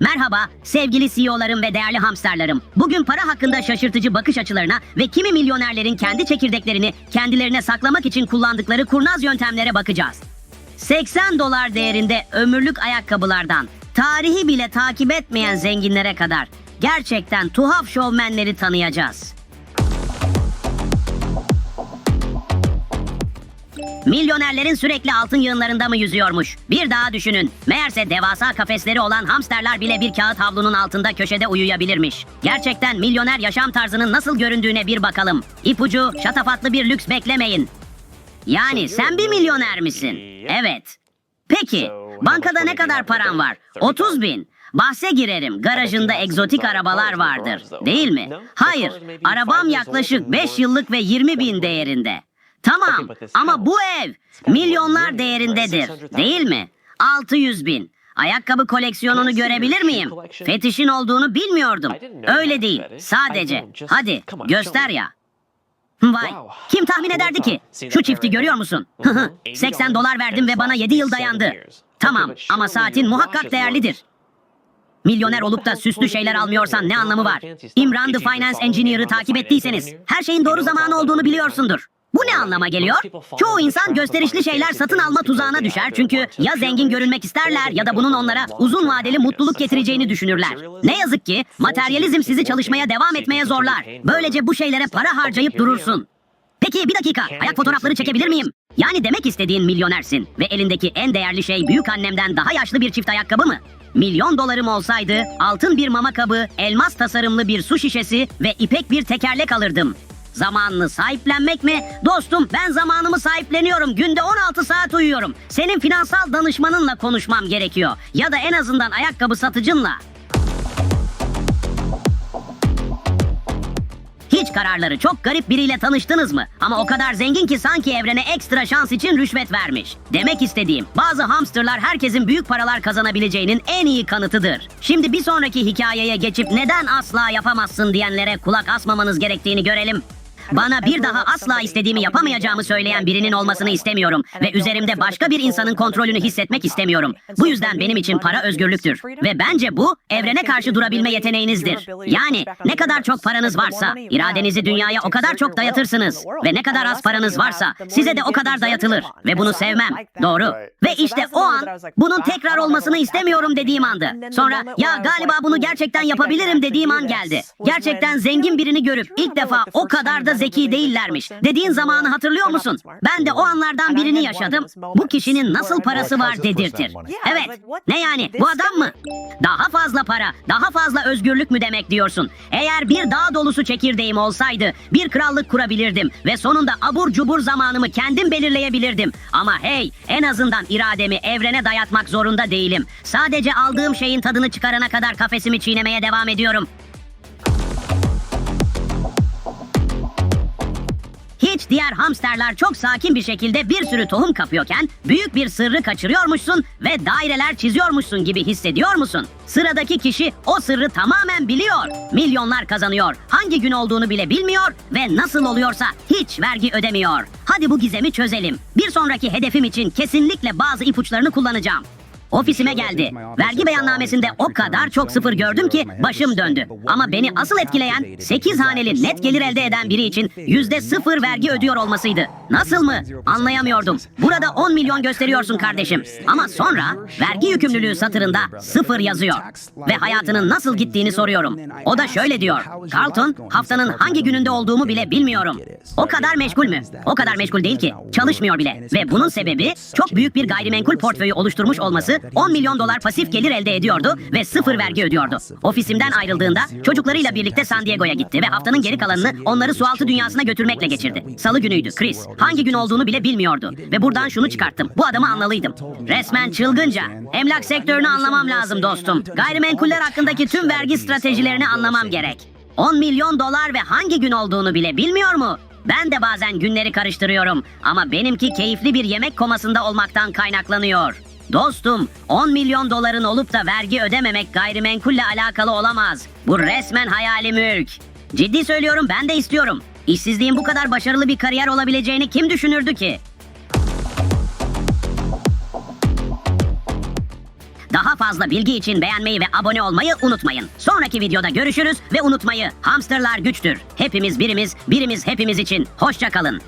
Merhaba sevgili CEO'larım ve değerli hamsterlarım. Bugün para hakkında şaşırtıcı bakış açılarına ve kimi milyonerlerin kendi çekirdeklerini kendilerine saklamak için kullandıkları kurnaz yöntemlere bakacağız. 80 dolar değerinde ömürlük ayakkabılardan tarihi bile takip etmeyen zenginlere kadar gerçekten tuhaf şovmenleri tanıyacağız. Milyonerlerin sürekli altın yığınlarında mı yüzüyormuş? Bir daha düşünün. Meğerse devasa kafesleri olan hamsterlar bile bir kağıt havlunun altında köşede uyuyabilirmiş. Gerçekten milyoner yaşam tarzının nasıl göründüğüne bir bakalım. İpucu, şatafatlı bir lüks beklemeyin. Yani sen bir milyoner misin? Evet. Peki, bankada ne kadar paran var? 30 bin. Bahse girerim. Garajında egzotik arabalar vardır. Değil mi? Hayır. Arabam yaklaşık 5 yıllık ve 20 bin değerinde. Tamam ama bu ev milyonlar değerindedir. Değil mi? 600 bin. Ayakkabı koleksiyonunu görebilir miyim? Fetişin olduğunu bilmiyordum. Öyle değil. Sadece. Hadi göster ya. Vay. Kim tahmin ederdi ki? Şu çifti görüyor musun? 80 dolar verdim ve bana 7 yıl dayandı. Tamam ama saatin muhakkak değerlidir. Milyoner olup da süslü şeyler almıyorsan ne anlamı var? İmran The Finance Engineer'ı takip ettiyseniz her şeyin doğru zamanı olduğunu biliyorsundur. Bu ne anlama geliyor? Çoğu insan gösterişli şeyler satın alma tuzağına düşer çünkü ya zengin görünmek isterler ya da bunun onlara uzun vadeli mutluluk getireceğini düşünürler. Ne yazık ki materyalizm sizi çalışmaya devam etmeye zorlar. Böylece bu şeylere para harcayıp durursun. Peki bir dakika ayak fotoğrafları çekebilir miyim? Yani demek istediğin milyonersin ve elindeki en değerli şey büyük annemden daha yaşlı bir çift ayakkabı mı? Milyon dolarım olsaydı altın bir mama kabı, elmas tasarımlı bir su şişesi ve ipek bir tekerlek alırdım. Zamanını sahiplenmek mi? Dostum ben zamanımı sahipleniyorum. Günde 16 saat uyuyorum. Senin finansal danışmanınla konuşmam gerekiyor. Ya da en azından ayakkabı satıcınla. Hiç kararları çok garip biriyle tanıştınız mı? Ama o kadar zengin ki sanki evrene ekstra şans için rüşvet vermiş. Demek istediğim bazı hamsterlar herkesin büyük paralar kazanabileceğinin en iyi kanıtıdır. Şimdi bir sonraki hikayeye geçip neden asla yapamazsın diyenlere kulak asmamanız gerektiğini görelim. Bana bir daha asla istediğimi yapamayacağımı söyleyen birinin olmasını istemiyorum ve üzerimde başka bir insanın kontrolünü hissetmek istemiyorum. Bu yüzden benim için para özgürlüktür ve bence bu evrene karşı durabilme yeteneğinizdir. Yani ne kadar çok paranız varsa iradenizi dünyaya o kadar çok dayatırsınız ve ne kadar az paranız varsa size de o kadar dayatılır ve bunu sevmem. Doğru. Ve işte o an bunun tekrar olmasını istemiyorum dediğim andı. Sonra ya galiba bunu gerçekten yapabilirim dediğim an geldi. Gerçekten zengin birini görüp ilk defa o kadar da zeki değillermiş. Dediğin zamanı hatırlıyor musun? Ben de o anlardan birini yaşadım. Bu kişinin nasıl parası var dedirtir. Evet. Ne yani? Bu adam mı? Daha fazla para, daha fazla özgürlük mü demek diyorsun? Eğer bir dağ dolusu çekirdeğim olsaydı bir krallık kurabilirdim ve sonunda abur cubur zamanımı kendim belirleyebilirdim. Ama hey, en azından irademi evrene dayatmak zorunda değilim. Sadece aldığım şeyin tadını çıkarana kadar kafesimi çiğnemeye devam ediyorum. Diğer hamsterler çok sakin bir şekilde bir sürü tohum kapıyorken büyük bir sırrı kaçırıyormuşsun ve daireler çiziyormuşsun gibi hissediyor musun? Sıradaki kişi o sırrı tamamen biliyor. Milyonlar kazanıyor. Hangi gün olduğunu bile bilmiyor ve nasıl oluyorsa hiç vergi ödemiyor. Hadi bu gizemi çözelim. Bir sonraki hedefim için kesinlikle bazı ipuçlarını kullanacağım. Ofisime geldi. Vergi beyannamesinde o kadar çok sıfır gördüm ki başım döndü. Ama beni asıl etkileyen 8 haneli net gelir elde eden biri için yüzde sıfır vergi ödüyor olmasıydı. Nasıl mı? Anlayamıyordum. Burada 10 milyon gösteriyorsun kardeşim. Ama sonra vergi yükümlülüğü satırında sıfır yazıyor. Ve hayatının nasıl gittiğini soruyorum. O da şöyle diyor. Carlton haftanın hangi gününde olduğumu bile bilmiyorum. O kadar meşgul mü? O kadar meşgul değil ki. Çalışmıyor bile. Ve bunun sebebi çok büyük bir gayrimenkul portföyü oluşturmuş olması 10 milyon dolar pasif gelir elde ediyordu ve sıfır vergi ödüyordu. Ofisimden ayrıldığında çocuklarıyla birlikte San Diego'ya gitti ve haftanın geri kalanını onları sualtı dünyasına götürmekle geçirdi. Salı günüydü Chris. Hangi gün olduğunu bile bilmiyordu. Ve buradan şunu çıkarttım. Bu adamı anlalıydım. Resmen çılgınca. Emlak sektörünü anlamam lazım dostum. Gayrimenkuller hakkındaki tüm vergi stratejilerini anlamam gerek. 10 milyon dolar ve hangi gün olduğunu bile bilmiyor mu? Ben de bazen günleri karıştırıyorum ama benimki keyifli bir yemek komasında olmaktan kaynaklanıyor. Dostum, 10 milyon doların olup da vergi ödememek gayrimenkulle alakalı olamaz. Bu resmen hayali mülk. Ciddi söylüyorum ben de istiyorum. İşsizliğin bu kadar başarılı bir kariyer olabileceğini kim düşünürdü ki? Daha fazla bilgi için beğenmeyi ve abone olmayı unutmayın. Sonraki videoda görüşürüz ve unutmayı hamsterlar güçtür. Hepimiz birimiz, birimiz hepimiz için. Hoşça kalın.